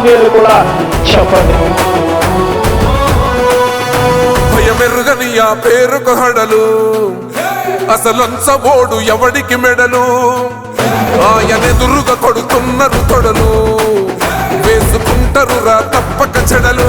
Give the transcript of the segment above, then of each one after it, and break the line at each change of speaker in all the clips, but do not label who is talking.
జరుగుతా ఉంది కూడా చెప్పండి.
భయమెరుగని ఆ పేరుకు హడలు. అసలంచబోడు ఎవడికి మెడలు? ఆయనెదురుగా కొడుతున్నారు తొడలు. వేసుకుంటారు రా తప్పక చెడలు.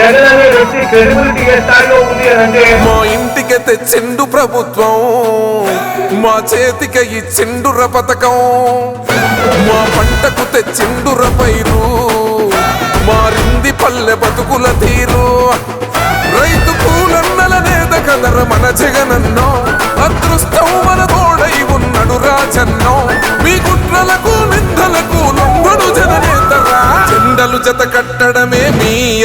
జగన్ అనే వ్యక్తి క్రెడిబిలిటీ ఏ స్థాయిలో ఉంది అని అంటే
మా ఇంటికి తెచ్చిండు ప్రభుత్వం మా చేతికి ఇచ్చిండుర పథకం మా పంటకు తెచ్చిండుర పైరు మారింది పల్లె బతుకుల తీరు. రైతు పూలన్నల నేత కదర మన జగనన్నో.